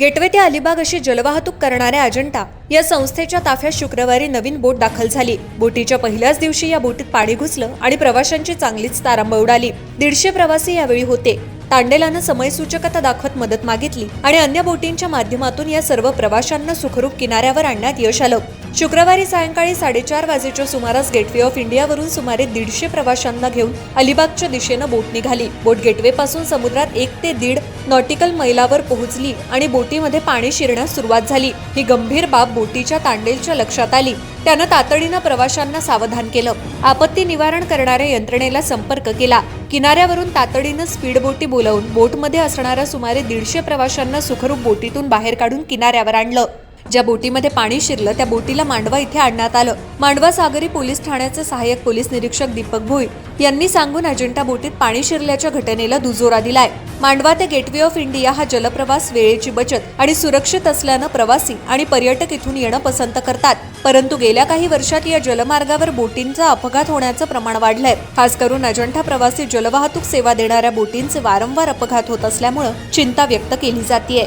Gateway ते अलिबाग अशी जलवाहतूक करणाऱ्या अजंटा या संस्थेच्या ताफ्यात शुक्रवारी नवीन बोट दाखल झाली. बोटीच्या पहिल्याच दिवशी या बोटीत पाणी घुसलं आणि प्रवाशांची चांगलीच तारांब उडाली. दीडशे प्रवासी यावेळी होते. तांडेलानं समयसूचकता दाखवत मदत मागितली आणि अन्य बोटींच्या माध्यमातून या सर्व प्रवाशांना सुखरूप किनाऱ्यावर आणण्यात यश आलं. शुक्रवारी सायंकाळी साडेचार वाजेच्या सुमारास गेटवे ऑफ इंडियावरून सुमारे दीडशे प्रवाशांना घेऊन अलिबागच्या दिशेनं बोट निघाली. बोट गेटवे पासून समुद्रात एक ते दीड नॉटिकल मैलावर पोहोचली आणि बोटीमध्ये पाणी शिरण्यास सुरुवात झाली. ही गंभीर बाब बोटीच्या तांडेलच्या लक्षात आली. त्यानं तातडीनं प्रवाशांना सावधान केलं. आपत्ती निवारण करणाऱ्या यंत्रणेला संपर्क केला. किनाऱ्यावरून तातडीनं स्पीड बोटी बोलावून बोटमध्ये असणाऱ्या सुमारे दीडशे प्रवाशांना सुखरूप बोटीतून बाहेर काढून किनाऱ्यावर आणलं. ज्या बोटीमध्ये पाणी शिरलं त्या बोटीला मांडवा इथे आणण्यात आलं. मांडवा सागरी पोलीस ठाण्याचे सहाय्यक पोलीस निरीक्षक दीपक भोई यांनी सांगून अजिंठा बोटीत पाणी शिरल्याच्या घटनेला दुजोरा दिलाय. मांडवा ते गेटवे ऑफ इंडिया हा जलप्रवास वेळेची बचत आणि सुरक्षित असल्यानं प्रवासी आणि पर्यटक इथून येणं पसंत करतात. परंतु गेल्या काही वर्षात या जलमार्गावर बोटींचा अपघात होण्याचं प्रमाण वाढलंय. खास करून अजंठा प्रवासी जलवाहतूक सेवा देणाऱ्या बोटींचे वारंवार अपघात होत असल्यामुळं चिंता व्यक्त केली जातीये.